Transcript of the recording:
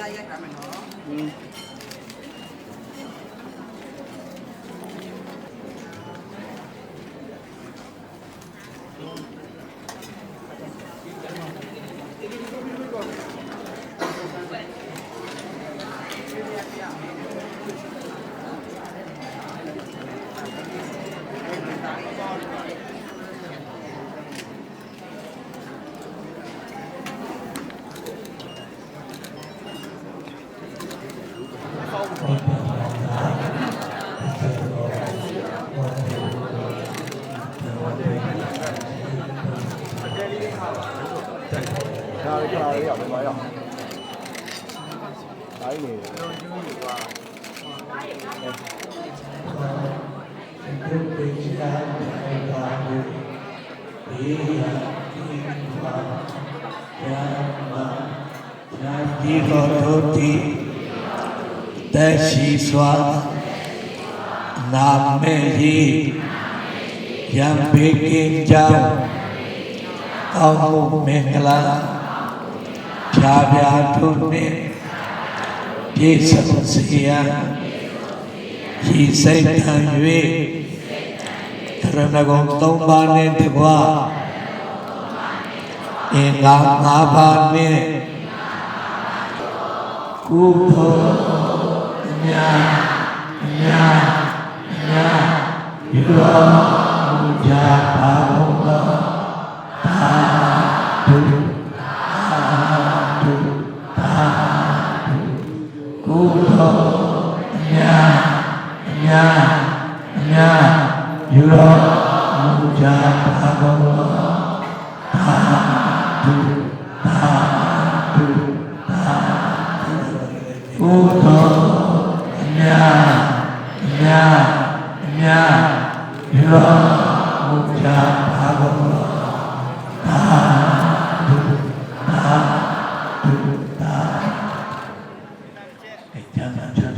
Hãy hmm. ကြာလေးရပါပါရတိုင်းနေတယ်ဒုပိချာတေတာဘုဘေယတိမာယာမယာတိရောတိတရှိစွာနာမေဟိယံဘေကိကြောင့်ကောင်းမှုမင်္ဂလာ ဖြာဖြာထုနှင့်ပြည့်စုံစေရန်ဤစိတ်ထံ၍ရဏဂုံ၃ပါးနှင့်တကွာအင်္ဂါ၅ပါးနှင့်ကုသိုလ်မြတ်မြတ်မြတ်ယူ များအများယူတော်မူကြပါကုန်သာဓုသာဓုသာဓုဘုသောအများအများအများယူတော်မူကြပါကုန်သာဓုသာဓုသာအကျဉ်းချ